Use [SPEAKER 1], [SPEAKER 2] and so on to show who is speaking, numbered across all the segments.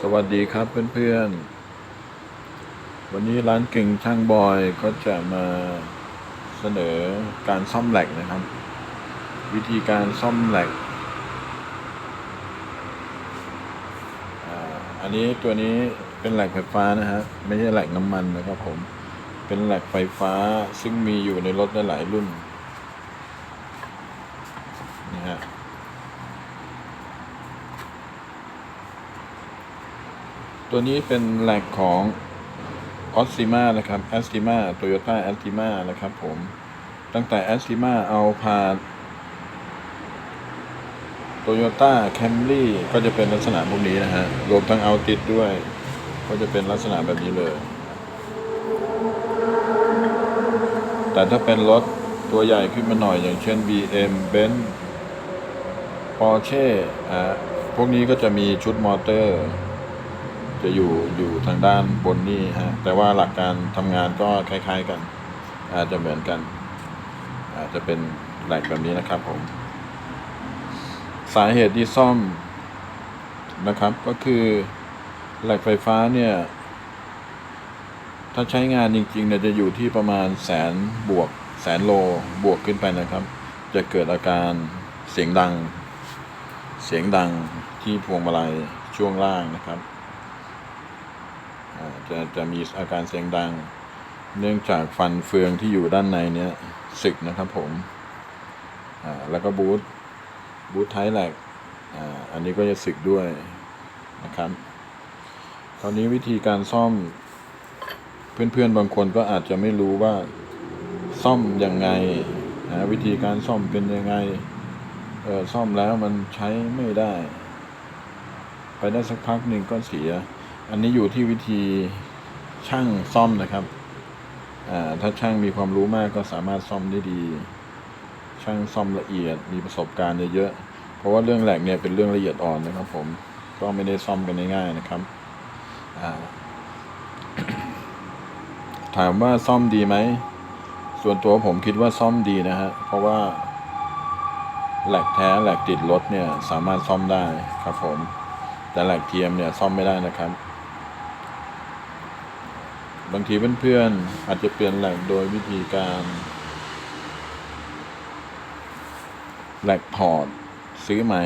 [SPEAKER 1] สวัสดีครับเพื่อนๆ วันนี้ร้านเก่งช่างบอยก็จะมาเสนอการซ่อมแหลกนะครับ วิธีการซ่อมแหลกอันนี้ตัวนี้เป็นแหลกไฟฟ้านะฮะไม่ใช่แหลกน้ำมันนะครับผมเป็นแหลกไฟฟ้าซึ่งมีอยู่ในรถหลายรุ่นฮะ ตัวนี้เป็นแหลกของออสติมานะครับแอสติมาโตโยต้าแอสติมานะครับผมตั้งแต่แอสติมาเอาพาโตโยต้าแคมรี่ก็จะเป็นลักษณะพวกนี้นะฮะรวมทั้งเอาติดด้วย ก็จะเป็นลักษณะแบบนี้เลย แต่ถ้าเป็นรถตัวใหญ่ขึ้นมาหน่อยอย่างเช่น BM Benz Porsche อ่าพวกนี้ก็จะมีชุดมอเตอร์ จะอยู่อยู่ทางด้านบนนี่ฮะแต่ว่าหลักการทำงานก็คล้าย ๆกัน อาจจะเหมือนกัน อาจจะเป็นแหลกแบบนี้นะครับผม สาเหตุที่ซ่อมนะครับ ก็คือแหลกไฟฟ้าเนี่ย ถ้าใช้งานจริงๆเนี่ยจะอยู่ที่ประมาณแสนบวกแสนโลบวกขึ้นไปนะครับ จะเกิดอาการเสียงดัง เสียงดังที่พวงมาลัยช่วงล่างนะครับ จะจะมีอาการเสียงดัง เนื่องจากฟันเฟืองที่อยู่ด้านในเนี้ยสึกนะครับผมอ่าแล้วก็บูทบูทไทแลกอ่าอันนี้ก็จะสึกด้วยนะครับคราวนี้วิธีการซ่อมเพื่อนๆบางคนก็อาจจะไม่รู้ว่าซ่อมยังไงนะวิธีการซ่อมเป็นยังไงเออซ่อมแล้วมันใช้ไม่ได้ ไปได้สักพักหนึ่งก็เสีย อันนี้อยู่ที่วิธีช่างซ่อมนะครับถ้าช่างมีความรู้มากก็สามารถซ่อมได้ดี ช่างซ่อมละเอียดมีประสบการณ์เยอะๆเพราะว่าเรื่องแหลกเนี่ยเป็นเรื่องละเอียดอ่อนนะครับ ผมก็ไม่ได้ซ่อมกันง่ายๆนะครับถามว่าซ่อมดีไหมส่วนตัวผมคิดว่าซ่อมดีนะฮะเพราะว่าแหลกแท้แหลกติดรถเนี่ยสามารถซ่อมได้ครับผม แต่แหลกเทียมเนี่ยซ่อมไม่ได้นะครับ บางทีเพื่อนๆอาจจะเปลี่ยนแหลกโดยวิธีการแหลกถอดซื้อใหม่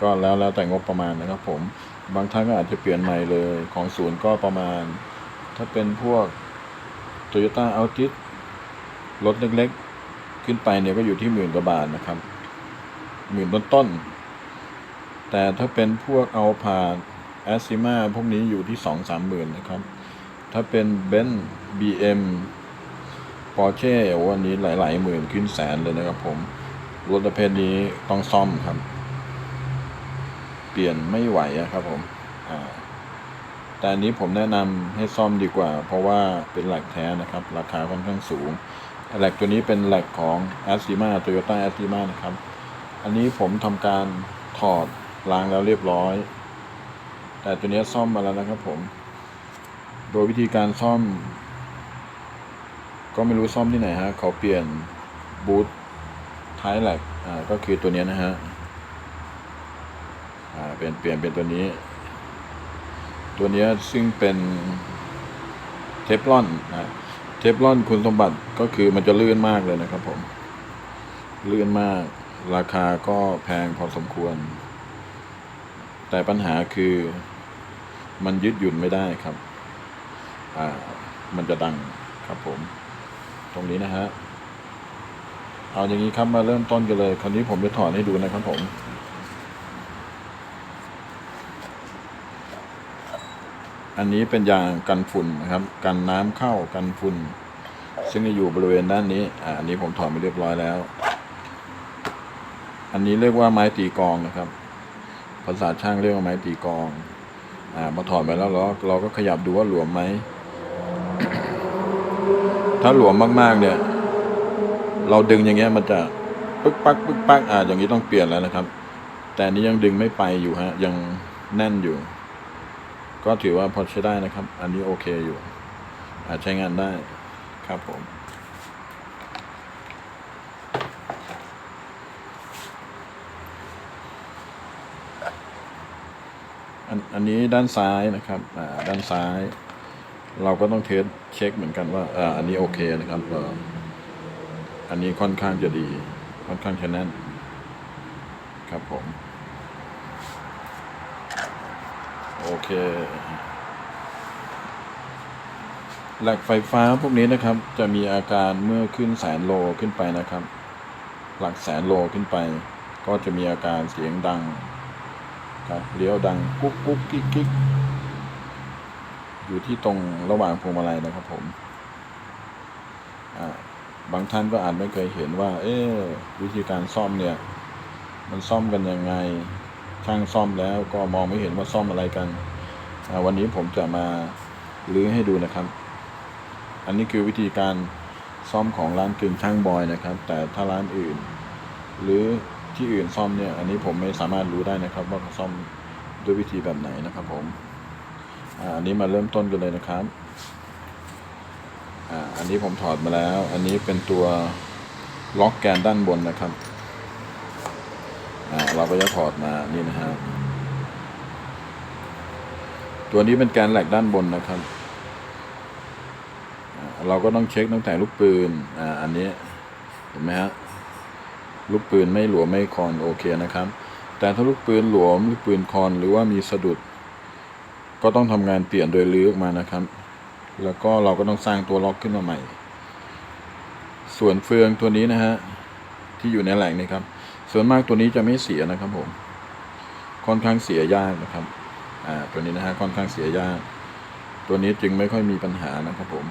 [SPEAKER 1] ก็แล้วแล้วแต่งบประมาณนะครับผมบางท่านก็อาจจะเปลี่ยนใหม่เลยของศูนย์ก็ประมาณ ถ้าเป็นพวก Toyota a l t i s รถเล็กๆ ขึ้นไปเนี่ยก็อยู่ที่หมื่นกว่าบาทนะครับหมื่นต้นๆแต่ถ้าเป็นพวกเอาผ่านแอสซิมาพวกนี้อยู่ที่สองสามหมื่นนะครับ ถ้าเป็นเบนซ์บีเอ็มปอร์เช่วันนี้หลาย ๆ หมื่นขึ้นแสนเลยนะครับผม รถประเภทนี้ต้องซ่อมครับ เปลี่ยนไม่ไหวอะครับผมแต่อันนี้ผมแนะนำให้ซ่อมดีกว่า เพราะว่าเป็นแหลกแท้นะครับ ราคาค่อนข้างสูงแหลกตัวนี้เป็นแหลกของ a s t i m a Toyota a s t i m a นะครับ อันนี้ผมทำการถอดล้างแล้วเรียบร้อย แต่ตัวนี้ซ่อมมาแล้วนะครับผม โดยวิธีการซ่อม ก็ไม่รู้ซ่อมที่ไหนฮะ เขาเปลี่ยนบูทท้ายแหลกอ่าก็คือตัวนี้นะฮะอ่าเปลี่ยนเปลี่ยนเป็นตัวนี้ ตัวนี้ซึ่งเป็นเทฟลอนนะเทฟลอนคุณสมบัติก็คือมันจะลื่นมากเลยนะครับผม ลื่นมาก ราคาก็แพงพอสมควร แต่ปัญหาคือมันยึดหยุ่นไม่ได้ครับ อ่า มันจะดังครับผม ตรงนี้นะฮะ เอาอย่างนี้ครับมาเริ่มต้นกันเลย คราวนี้ผมจะถอดให้ดูนะครับผมอันนี้เป็นยางกันฝุ่นนะครับ กันน้ำเข้ากันฝุ่น ซึ่งจะอยู่บริเวณด้านนี้อ่าอันนี้ผมถอดไปเรียบร้อยแล้ว อันนี้เรียกว่าไม้ตีกองนะครับ ภาษาช่างเรียกว่าไม้ตีกองอ่ามาถอดไปแล้วเราเราก็ขยับดูว่าหลวมไหม ถ้าหลวมมากๆเนี่ย เราดึงอย่างเงี้ยมันจะปึ๊กปักปึ๊กปักอ่าอย่างนี้ต้องเปลี่ยนแล้วนะครับ แต่นี้ยังดึงไม่ไปอยู่ฮะ ยังแน่นอยู่ ก็ถือว่าพอใช้ได้นะครับ อันนี้โอเคอยู่ อาจใช้งานได้ครับผมออันอันนี้ด้านซ้ายนะครับ อ่า ด้านซ้าย เราก็ต้องเทสเช็คเหมือนกันว่าอ่าอันนี้โอเคนะครับเอออันนี้ค่อนข้างจะดี ค่อนข้างจะแน่นครับผม โอเคแหลกไฟฟ้าพวกนี้นะครับ จะมีอาการเมื่อขึ้นแสนโลขึ้นไปนะครับ หลักแสนโลขึ้นไป ก็จะมีอาการเสียงดังครับเลี้ยวดังกุ๊กกุ๊กกิ๊กกิ๊ก อยู่ที่ตรงระหว่างพวงมาลัยนะครับผมบางท่านก็อาจไม่เคยเห็นว่า เอ๊วิธีการซ่อมเนี่ย มันซ่อมกันยังไงช่างซ่อมแล้วก็มองไม่เห็นว่าซ่อมอะไรกัน วันนี้ผมจะมาลื้อให้ดูนะครับ อันนี้คือวิธีการซ่อมของร้านกึ่งช่างบอยนะครับ แต่ถ้าร้านอื่น หรือที่อื่นซ่อมเนี่ย อันนี้ผมไม่สามารถรู้ได้นะครับ ว่าเขาซ่อมด้วยวิธีแบบไหนนะครับผม อันนี้มาเริ่มต้นกันเลยนะครับ อ่า อันนี้ผมถอดมาแล้ว อันนี้เป็นตัวล็อกแกนด้านบนนะครับ อ่า เราก็จะถอดมา นี่นะฮะ ตัวนี้เป็นแกนแหลกด้านบนนะครับ เราก็ต้องเช็คตั้งแต่ลูกปืน อ่า อันนี้ เห็นไหมฮะ ลูกปืนไม่หลวมไม่คอนโอเคนะครับ แต่ถ้าลูกปืนหลวมลูกปืนคอนหรือว่ามีสะดุด ก็ต้องทำงานเปลี่ยนโดยลื้อออกมานะครับ แล้วก็เราก็ต้องสร้างตัวล็อกขึ้นมาใหม่ ส่วนเฟืองตัวนี้นะฮะที่อยู่ในแหล่งนี้ครับ ส่วนมากตัวนี้จะไม่เสียนะครับผมค่อนข้างเสียยากนะครับอ่าตัวนี้นะฮะค่อนข้างเสียยาก ตัวนี้จึงไม่ค่อยมีปัญหานะครับผม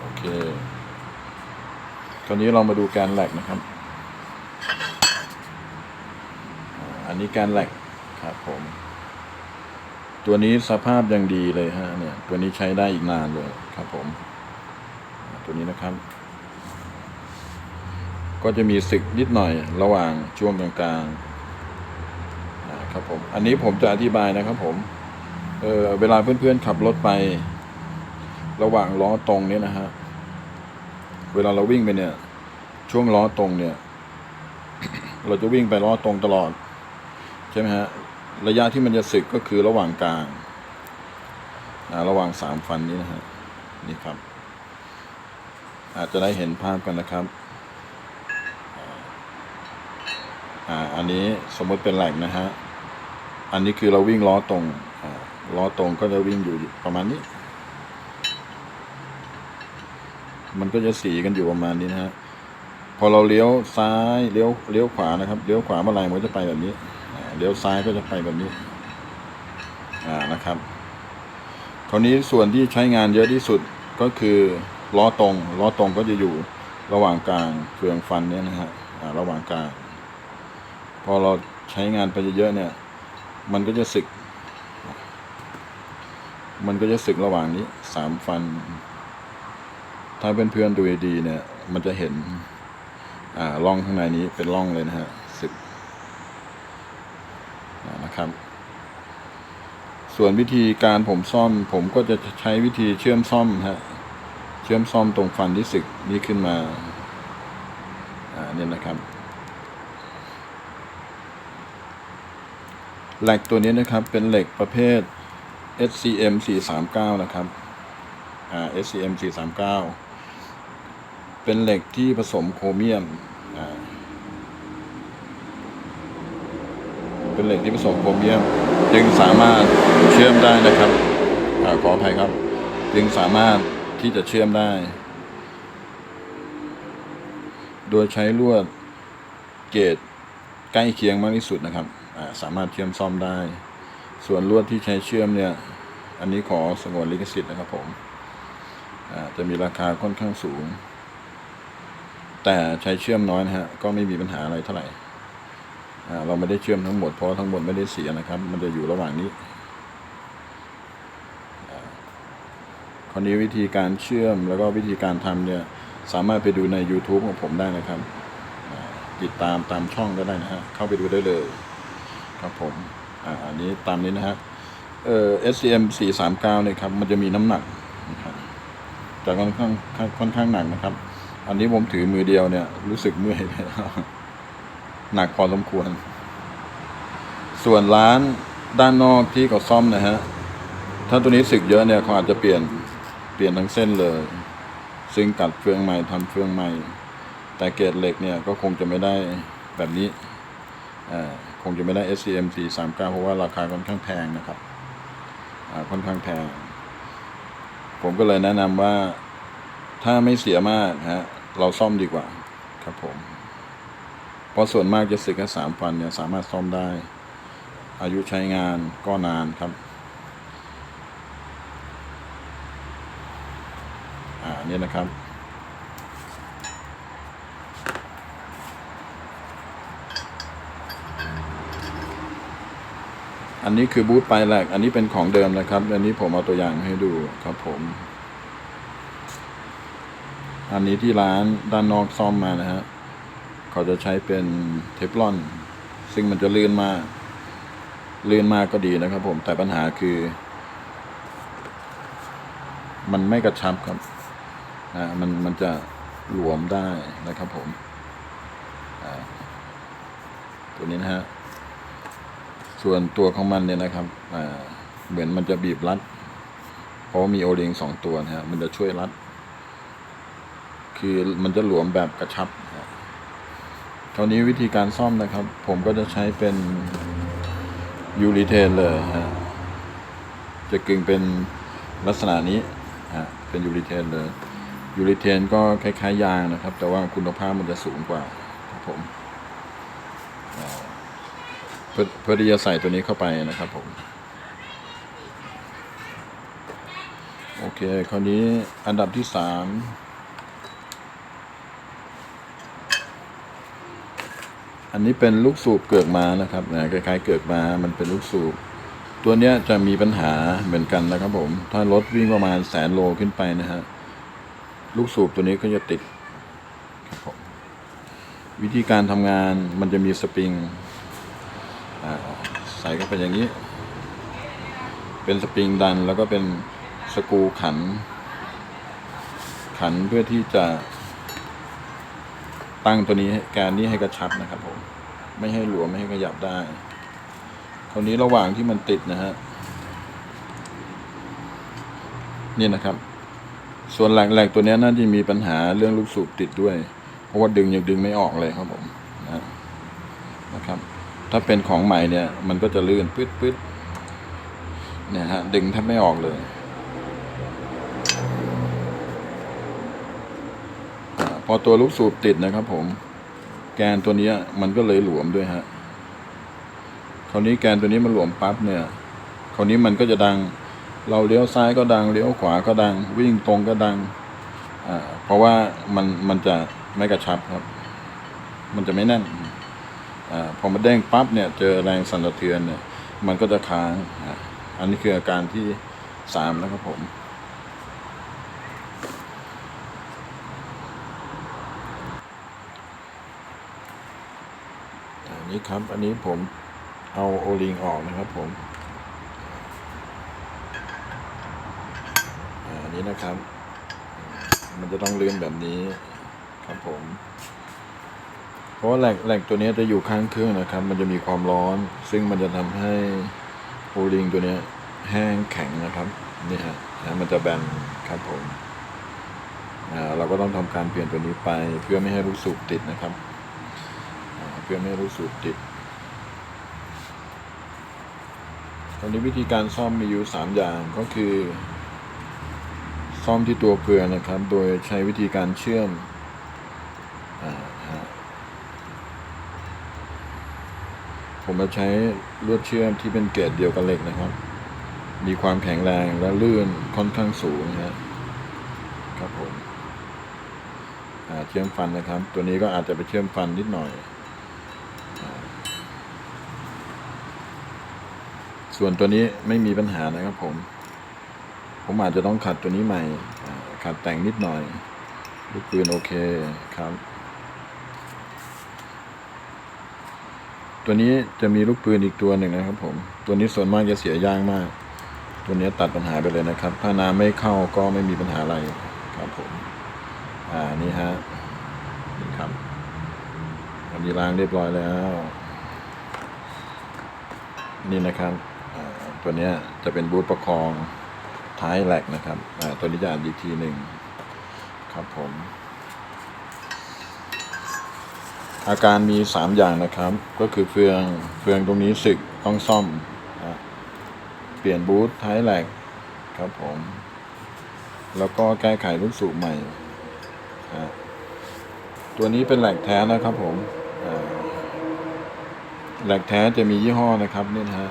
[SPEAKER 1] โอเคคราวนี้เรามาดูแกนแหลกนะครับ อันนี้แกนแหลกครับผม ตัวนี้สภาพยังดีเลยฮะเนี่ย ตัวนี้ใช้ได้อีกนานเลยครับผม ตัวนี้นะครับ ก็จะมีสึกนิดหน่อยระหว่างช่วงกลางๆครับผม อันนี้ผมจะอธิบายนะครับผม เออเวลาเพื่อนๆขับรถไป ระหว่างล้อตรงเนี้ยนะฮะ เวลาเราวิ่งไปเนี่ย ช่วงล้อตรงเนี่ย เราจะวิ่งไปล้อตรงตลอด ใช่ไหมฮะ ระยะที่มันจะสึกก็คือระหว่างกลางระหว่างสามฟันนี้นะฮะนี่ครับ อาจจะได้เห็นภาพกันนะครับอ่าอันนี้สมมติเป็นแหลกนะฮะอันนี้คือเราวิ่งล้อตรงล้อตรงก็จะวิ่งอยู่ประมาณนี้ มันก็จะสีกันอยู่ประมาณนี้นะฮะพอเราเลี้ยวซ้ายเลี้ยวเลี้ยวขวานะครับเลี้ยวขวาเมื่อไหร่มันจะไปแบบนี้ เลี้ยวซ้ายก็จะไปแบบนี้ อ่านะครับ คราวนี้ส่วนที่ใช้งานเยอะที่สุดก็คือล้อตรงล้อตรงก็จะอยู่ระหว่างกลางเฟืองฟันเนี่ยนะฮะอ่าระหว่างกลาง พอเราใช้งานไปเยอะๆเนี่ย มันก็จะสึก มันก็จะสึกระหว่างนี้สามฟัน ถ้าเพื่อนๆดูดีๆเนี่ย มันจะเห็นอ่าร่องข้างในนี้เป็นร่องเลยนะฮะ นะครับ ส่วนวิธีการผมซ่อม ผมก็จะใช้วิธีเชื่อมซ่อมฮะเชื่อมซ่อมตรงฟันที่สึกนี้ขึ้นมา อ่าเนี่ยนะครับเหล็กตัวนี้นะครับเป็นเหล็กประเภท SCM 439นะครับอ่า SCM 439เป็นเหล็กที่ผสมโครเมียมอ่า เป็นเหล็กที่ผสมโครเมียม จึงสามารถเชื่อมได้นะครับอขออภัยครับ จึงสามารถที่จะเชื่อมได้ โดยใช้ลวดเกจใกล้เคียงมากที่สุดนะครับสามารถเชื่อมซ่อมได้ ส่วนลวดที่ใช้เชื่อมเนี่ย อันนี้ขอสงวนลิขสิทธิ์นะครับผมจะมีราคาค่อนข้างสูง แต่ใช้เชื่อมน้อยนะฮะก็ไม่มีปัญหาอะไรเท่าไหร่ เราไม่ได้เชื่อมทั้งหมดเพราะทั้งหมดไม่ได้เสียนะครับ มันจะอยู่ระหว่างนี้คราวนี้วิธีการเชื่อมแล้วก็วิธีการทำเนี่ยสามารถไปดูใน YouTube ของผมได้นะครับ ติดตามตามช่องก็ได้นะฮะเข้าไปดูได้เลยครับผมอ่าอันนี้ตามนี้นะฮะเอ่อ SCM 439เนี่ยครับมันจะมีน้ำหนักจะค่อนข้างค่อนข้างหนักนะครับ อันนี้ผมถือมือเดียวเนี่ยรู้สึกเมื่อยเลย หนักพอสมควร ส่วนร้านด้านนอกที่เขาซ่อมนะฮะ ถ้าตัวนี้สึกเยอะเนี่ยเขาอาจจะเปลี่ยนเปลี่ยนทั้งเส้นเลย ซึ่งตัดเฟืองใหม่ทำเฟืองใหม่ แต่เกรดเหล็กเนี่ยก็คงจะไม่ได้แบบนี้คงจะไม่ได้ SCM 439 เพราะว่าราคาค่อนข้างแพงนะครับค่อนข้างแพง ผมก็เลยแนะนำว่าถ้าไม่เสียมากฮะเราซ่อมดีกว่าครับผม เพราะส่วนมากจะสึกแค่สามฟันเนี่ยสามารถซ่อมได้ อายุใช้งานก็นานครับอ่าเนี่ยนะครับอันนี้คือบูทปลายแหลกอันนี้เป็นของเดิมนะครับ อันนี้ผมเอาตัวอย่างให้ดูครับผม อันนี้ที่ร้านด้านนอกซ่อมมานะฮะ เขาจะใช้เป็นเทฟลอน ซึ่งมันจะลื่นมาก ลื่นมากก็ดีนะครับ ผม แต่ปัญหาคือ มันไม่กระชับครับอ่ามันมันจะหลวมได้นะครับผมตัวนี้นะฮะ ส่วนตัวของมันเนี่ยนะครับเหมือนมันจะบีบรัด เพราะมีโอเลงสองตัวนะฮะ มันจะช่วยรัด คือมันจะหลวมแบบกระชับ คราวนี้วิธีการซ่อมนะครับ ผมก็จะใช้เป็นยูริเทนเลยฮะจะกึ่งเป็นลักษณะนี้ฮะเป็นยูริเทนเลยยูริเทนก็คล้ายๆยางนะครับ แต่ว่าคุณภาพมันจะสูงกว่าครับผมเพื่อเพื่อที่จะใส่ตัวนี้เข้าไปนะครับผมโอเค คราวนี้อันดับที่สาม อันนี้เป็นลูกสูบเกือกม้านะครับนะคล้ายๆเกือกม้ามันเป็นลูกสูบ ตัวเนี้ยจะมีปัญหาเหมือนกันนะครับผม ถ้ารถวิ่งประมาณแสนโลขึ้นไปนะฮะลูกสูบตัวนี้ก็จะติดครับผมวิธีการทำงานมันจะมีสปริงใส่เข้าไปอย่างนี้ เป็นสปริงดันแล้วก็เป็นสกูขัน ขันเพื่อที่จะ ตั้งตัวนี้แกนนี้ให้กระชับนะครับผม ไม่ให้หลวมไม่ให้ขยับได้คราวนี้ระหว่างที่มันติดนะฮะนี่นะครับ ส่วนแหลกๆตัวเนี้ยน่าจะมีปัญหาเรื่องลูกสูบติดด้วย เพราะว่าดึงยังดึงไม่ออกเลยครับผมนะนะครับ ถ้าเป็นของใหม่เนี่ย มันก็จะลื่นปื๊ดปื๊ดเนี่ยฮะดึงแทบไม่ออกเลย อาพอตัวลูกสูบติดนะครับผม แกนตัวนี้มันก็เลยหลวมด้วยฮะคราวนี้แกนตัวนี้มันหลวมปั๊บเนี่ย คราวนี้มันก็จะดัง เราเลี้ยวซ้ายก็ดัง เลี้ยวขวาก็ดัง วิ่งตรงก็ดัง อ่า เพราะว่ามันมันจะไม่กระชับครับ มันจะไม่แน่น อ่า พอมาเด้งปั๊บเนี่ย เจอแรงสั่นสะเทือนเนี่ย มันก็จะค้างอ่าอันนี้คืออาการที่สามนะครับผม อั นี้ครับ อันนี้ผมเอาโอลิงออกนะครับผมอันนี้นะครับ มันจะต้องเลื่อนแบบนี้ครับผม เพราะว่าแหลกแหลกตัวนี้จะอยู่ข้างเครื่องนะครับ มันจะมีความร้อน ซึ่งมันจะทำให้โอลิงตัวนี้แห้งแข็งนะครับนี่ฮะมันจะแบนครับผมเราก็ต้องทำการเปลี่ยนตัวนี้ไปเพื่อไม่ให้ลูกสูบติดนะครับ อ่าเพื่อไม่รู้สูบติดตอนนี้วิธีการซ่อมมีอยู่สามอย่างก็คือ ซ่อมที่ตัวเกลือนะครับ โดยใช้วิธีการเชื่อมอผมจะใช้ลวดเชื่อมที่เป็นเกรดเดียวกับเหล็กนะครับ มีความแข็งแรงและลื่นค่อนข้างสูงนะครับผมเชื่อมฟันนะครับ ตัวนี้ก็อาจจะไปเชื่อมฟันนิดหน่อย ส่วนตัวนี้ไม่มีปัญหานะครับผม ผมอาจจะต้องขัดตัวนี้ใหม่ ขัดแต่งนิดหน่อยลูกปืนโอเคครับ ตัวนี้จะมีลูกปืนอีกตัวหนึ่งนะครับผม ตัวนี้ส่วนมากจะเสียยางมาก ตัวนี้ตัดปัญหาไปเลยนะครับ ถ้าน้ำไม่เข้าก็ไม่มีปัญหาอะไรครับผม อ่านี่ฮะนี่ครับอันนี้ล้างเรียบร้อยแล้ว นี่นะครับ ตัวนี้จะเป็นบูทประคองท้ายแหลกนะครับตัวนี้จะอ่านอีกทีหนึ่งครับผม อาการมี 3 อย่างนะครับ ก็คือเฟืองเฟืองตรงนี้สึกต้องซ่อม เปลี่ยนบูทท้ายแหลกครับผม แล้วก็แก้ไขลูกสูบใหม่ตัวนี้เป็นแหลกแท้นะครับผมแหลกแท้จะมียี่ห้อนะครับนี่นะฮะ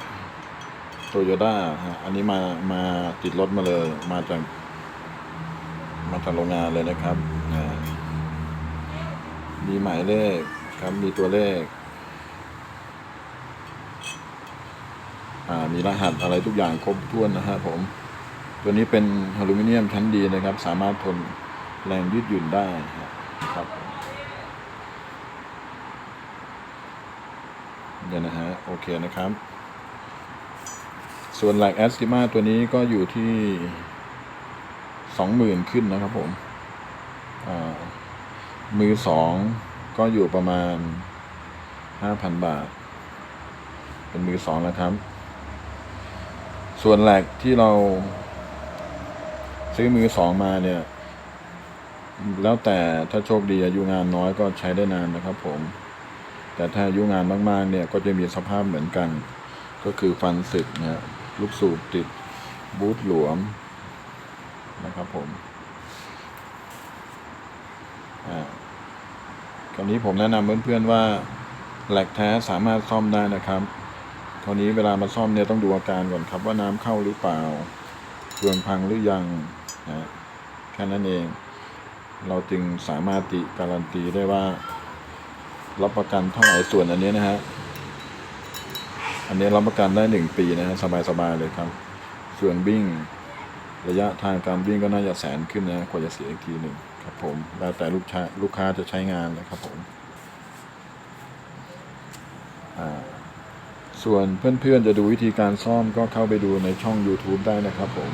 [SPEAKER 1] โตโยต้าฮะอันนี้มามาติดรถมาเลย มาจากมาจากโรงงานเลยนะครับ มีหมายเลขครับ มีตัวเลข มีรหัสอะไรทุกอย่างครบถ้วนนะฮะผม ตัวนี้เป็นอลูมิเนียมชั้นดีนะครับ สามารถทนแรงยืดหยุ่นได้ครับเดี๋ยวนะฮะ โอเคนะครับ ส่วนแหลกแอสติมาตัวนี้ก็อยู่ที่สองหมื่นขึ้นนะครับผมมือสองก็อยู่ประมาณห้าพันบาท เป็นมือสองนะครับ ส่วนแหลกที่เรา ซื้อมือสองมาเนี่ย แล้วแต่ถ้าโชคดีอายุงานน้อยก็ใช้ได้นานนะครับผม แต่ถ้าอายุงานมากๆเนี่ยก็จะมีสภาพเหมือนกัน ก็คือฟันสึกเนี่ย ลูกสูบติดบูทหลวมนะครับผมอ่าคราวนี้ผมแนะนำเพื่อนๆว่าแหลกแท้สามารถซ่อมได้นะครับคราวนี้เวลามาซ่อมเนี่ยต้องดูอาการก่อนครับว่าน้ำเข้าหรือเปล่าเฟืองพังหรือยังนะแค่นั้นเอง เราจึงสามารถติการันตีได้ว่า รับประกันเท่าไหร่ส่วนอันนี้นะฮะ อันนี้รับประกันได้หนึ่งปีนะฮะสบายๆเลยครับ ส่วนวิ่งระยะทางการวิ่งก็น่าจะแสนขึ้นนะกว่าจะเสียอีกทีหนึ่งครับผมแล้วแต่ลูกค้าลูกค้าจะใช้งานนะครับผมส่วนเพื่อนๆจะดูวิธีการซ่อมก็เข้าไปดูในช่อง YouTube ได้นะครับผม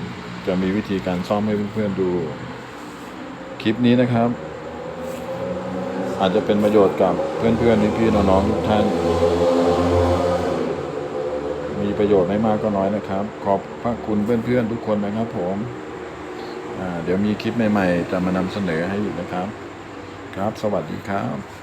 [SPEAKER 1] จะมีวิธีการซ่อมให้เพื่อนๆดู คลิปนี้นะครับ อาจจะเป็นประโยชน์กับเพื่อนๆพี่ๆน้องๆทุกท่าน ประโยชน์ไม่มากก็น้อยนะครับ ขอบพระคุณเพื่อนๆทุกคนนะครับ ผมเดี๋ยวมีคลิปใหม่ๆจะมานำเสนอให้อยู่นะครับ ครับ สวัสดีครับ